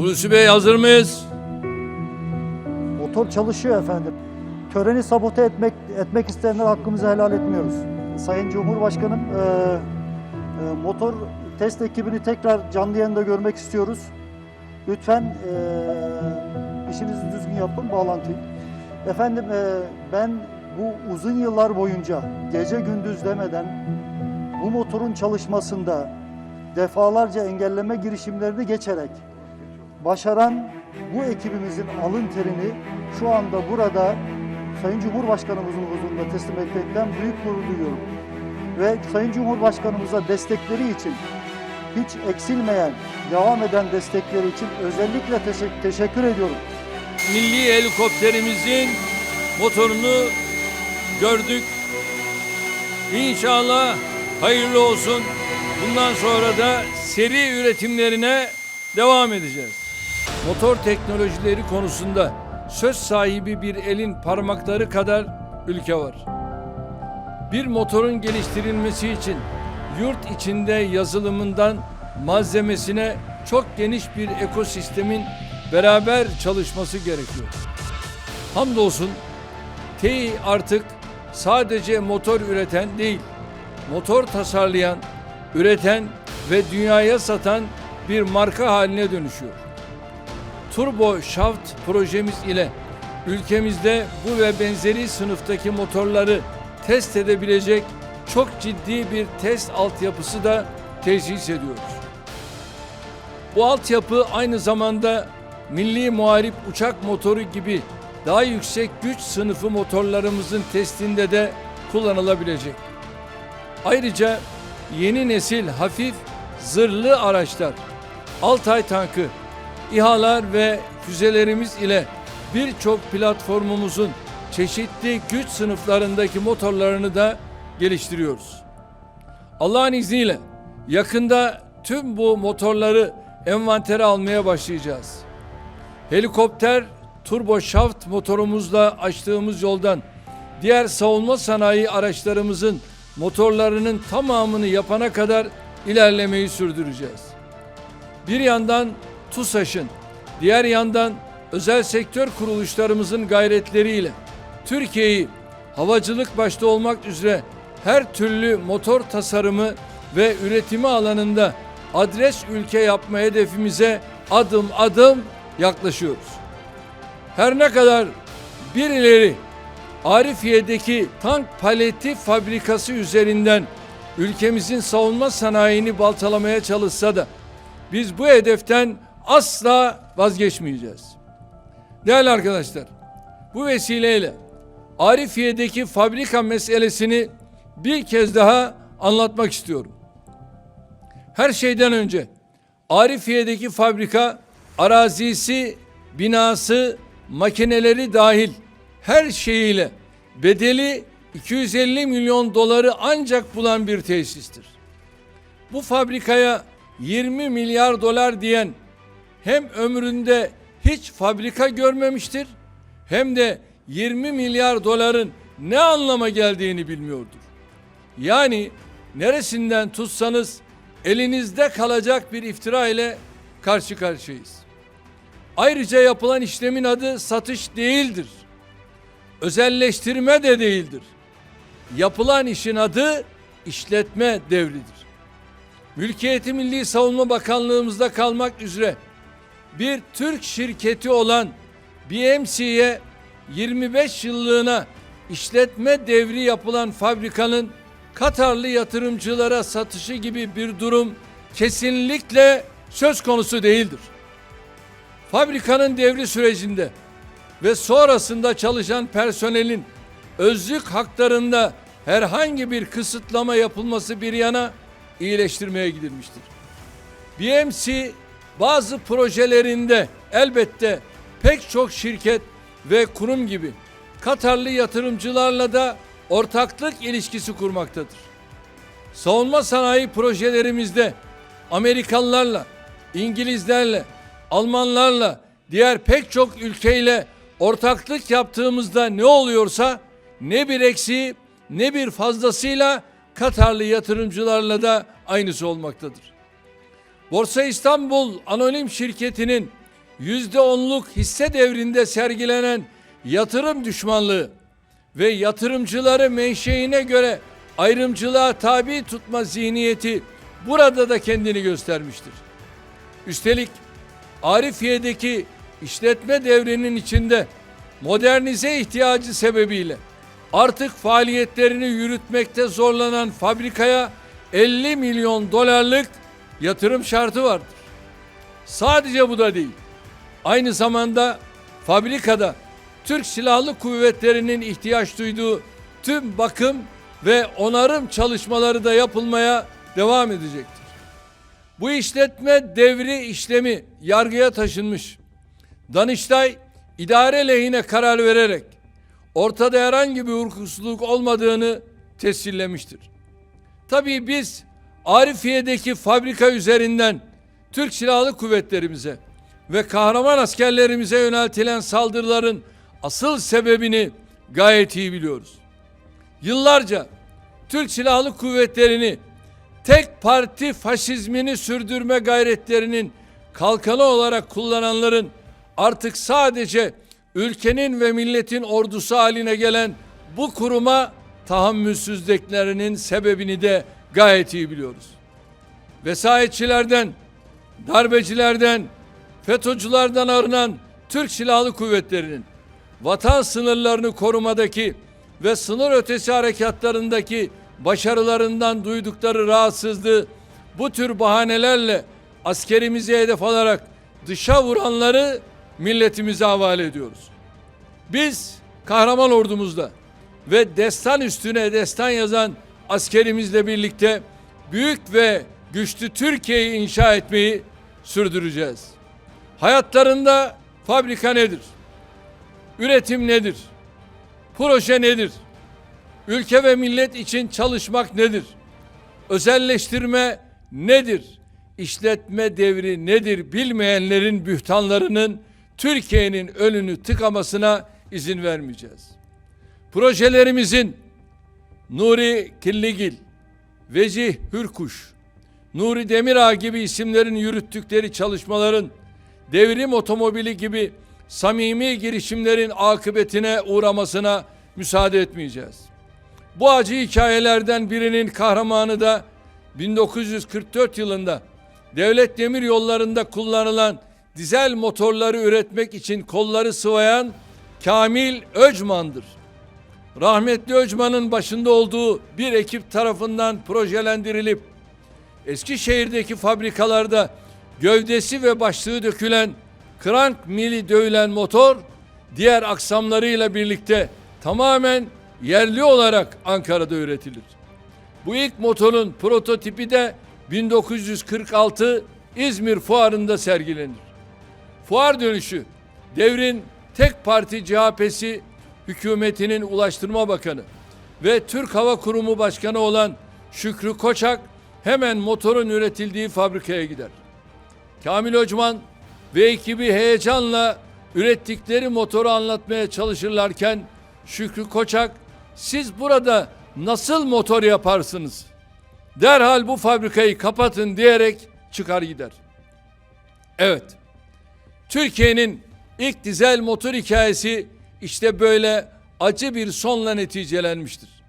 Hulusi Bey hazır mıyız? Motor çalışıyor efendim. Töreni sabote etmek etmek isteyenler hakkımızı helal etmiyoruz. Sayın Cumhurbaşkanım, e, e, motor test ekibini tekrar canlı yayında görmek istiyoruz. Lütfen e, işinizi düzgün yapın, bağlantıyı. Efendim e, ben bu uzun yıllar boyunca gece gündüz demeden bu motorun çalışmasında defalarca engelleme girişimlerini geçerek başaran bu ekibimizin alın terini şu anda burada Sayın Cumhurbaşkanımızın huzurunda teslim etmekten büyük gurur duyuyorum. Ve Sayın Cumhurbaşkanımıza destekleri için hiç eksilmeyen, devam eden destekleri için özellikle teşek- teşekkür ediyorum. Milli helikopterimizin motorunu gördük. İnşallah hayırlı olsun. Bundan sonra da seri üretimlerine devam edeceğiz. Motor teknolojileri konusunda söz sahibi bir elin parmakları kadar ülke var. Bir motorun geliştirilmesi için yurt içinde yazılımından malzemesine çok geniş bir ekosistemin beraber çalışması gerekiyor. Hamdolsun TEİ artık sadece motor üreten değil, motor tasarlayan, üreten ve dünyaya satan bir marka haline dönüşüyor. Turbo Shaft projemiz ile ülkemizde bu ve benzeri sınıftaki motorları test edebilecek çok ciddi bir test altyapısı da tesis ediyoruz. Bu altyapı aynı zamanda milli muharip uçak motoru gibi daha yüksek güç sınıfı motorlarımızın testinde de kullanılabilecek. Ayrıca yeni nesil hafif zırhlı araçlar, Altay tankı, İHA'lar ve füzelerimiz ile birçok platformumuzun çeşitli güç sınıflarındaki motorlarını da geliştiriyoruz. Allah'ın izniyle yakında tüm bu motorları envantere almaya başlayacağız. Helikopter turbo shaft motorumuzla açtığımız yoldan diğer savunma sanayi araçlarımızın motorlarının tamamını yapana kadar ilerlemeyi sürdüreceğiz. Bir yandan TUSAŞ'ın, diğer yandan özel sektör kuruluşlarımızın gayretleriyle Türkiye'yi havacılık başta olmak üzere her türlü motor tasarımı ve üretimi alanında adres ülke yapma hedefimize adım adım yaklaşıyoruz. Her ne kadar birileri Arifiye'deki tank paleti fabrikası üzerinden ülkemizin savunma sanayini baltalamaya çalışsa da biz bu hedeften asla vazgeçmeyeceğiz. Değerli arkadaşlar, bu vesileyle Arifiye'deki fabrika meselesini bir kez daha anlatmak istiyorum. Her şeyden önce Arifiye'deki fabrika arazisi, binası, makineleri dahil her şeyiyle bedeli 250 milyon doları ancak bulan bir tesistir. Bu fabrikaya 20 milyar dolar diyen hem ömründe hiç fabrika görmemiştir hem de 20 milyar doların ne anlama geldiğini bilmiyordur. Yani neresinden tutsanız elinizde kalacak bir iftira ile karşı karşıyayız. Ayrıca yapılan işlemin adı satış değildir. Özelleştirme de değildir. Yapılan işin adı işletme devridir. Mülkiyeti Milli Savunma Bakanlığımızda kalmak üzere bir Türk şirketi olan BMC'ye 25 yıllığına işletme devri yapılan fabrikanın Katarlı yatırımcılara satışı gibi bir durum kesinlikle söz konusu değildir. Fabrikanın devri sürecinde ve sonrasında çalışan personelin özlük haklarında herhangi bir kısıtlama yapılması bir yana iyileştirmeye gidilmiştir. BMC bazı projelerinde elbette pek çok şirket ve kurum gibi Katarlı yatırımcılarla da ortaklık ilişkisi kurmaktadır. Savunma sanayi projelerimizde Amerikalılarla, İngilizlerle, Almanlarla, diğer pek çok ülkeyle ortaklık yaptığımızda ne oluyorsa ne bir eksiği ne bir fazlasıyla Katarlı yatırımcılarla da aynısı olmaktadır. Borsa İstanbul Anonim Şirketi'nin yüzde onluk hisse devrinde sergilenen yatırım düşmanlığı ve yatırımcıları menşeine göre ayrımcılığa tabi tutma zihniyeti burada da kendini göstermiştir. Üstelik Arifiye'deki işletme devrinin içinde modernize ihtiyacı sebebiyle artık faaliyetlerini yürütmekte zorlanan fabrikaya 50 milyon dolarlık yatırım şartı vardır. Sadece bu da değil. Aynı zamanda fabrikada Türk Silahlı Kuvvetleri'nin ihtiyaç duyduğu tüm bakım ve onarım çalışmaları da yapılmaya devam edecektir. Bu işletme devri işlemi yargıya taşınmış. Danıştay idare lehine karar vererek ortada herhangi bir hukuksuzluk olmadığını tescillemiştir. Tabii biz Arifiye'deki fabrika üzerinden Türk Silahlı Kuvvetlerimize ve kahraman askerlerimize yöneltilen saldırıların asıl sebebini gayet iyi biliyoruz. Yıllarca Türk Silahlı Kuvvetleri'ni tek parti faşizmini sürdürme gayretlerinin kalkanı olarak kullananların artık sadece ülkenin ve milletin ordusu haline gelen bu kuruma tahammülsüzlüklerinin sebebini de gayet iyi biliyoruz. Vesayetçilerden, darbecilerden, FETÖ'cülerden arınan Türk Silahlı Kuvvetleri'nin vatan sınırlarını korumadaki ve sınır ötesi harekatlarındaki başarılarından duydukları rahatsızlığı bu tür bahanelerle askerimizi hedef alarak dışa vuranları milletimize havale ediyoruz. Biz kahraman ordumuzla ve destan üstüne destan yazan askerimizle birlikte büyük ve güçlü Türkiye'yi inşa etmeyi sürdüreceğiz. Hayatlarında fabrika nedir? Üretim nedir? Proje nedir? Ülke ve millet için çalışmak nedir? Özelleştirme nedir? İşletme devri nedir bilmeyenlerin bühtanlarının Türkiye'nin önünü tıkamasına izin vermeyeceğiz. Projelerimizin Nuri Killigil, Vecih Hürkuş, Nuri Demirağ gibi isimlerin yürüttükleri çalışmaların devrim otomobili gibi samimi girişimlerin akıbetine uğramasına müsaade etmeyeceğiz. Bu acı hikayelerden birinin kahramanı da 1944 yılında devlet demir yollarında kullanılan dizel motorları üretmek için kolları sıvayan Kamil Öcman'dır. Rahmetli Öcman'ın başında olduğu bir ekip tarafından projelendirilip Eskişehir'deki fabrikalarda gövdesi ve başlığı dökülen krank mili dövülen motor diğer aksamlarıyla birlikte tamamen yerli olarak Ankara'da üretilir. Bu ilk motorun prototipi de 1946 İzmir Fuarı'nda sergilenir. Fuar dönüşü devrin tek parti CHP'si hükümetinin Ulaştırma Bakanı ve Türk Hava Kurumu Başkanı olan Şükrü Koçak hemen motorun üretildiği fabrikaya gider. Kamil Öcman ve ekibi heyecanla ürettikleri motoru anlatmaya çalışırlarken Şükrü Koçak siz burada nasıl motor yaparsınız? Derhal bu fabrikayı kapatın diyerek çıkar gider. Evet. Türkiye'nin ilk dizel motor hikayesi işte böyle acı bir sonla neticelenmiştir.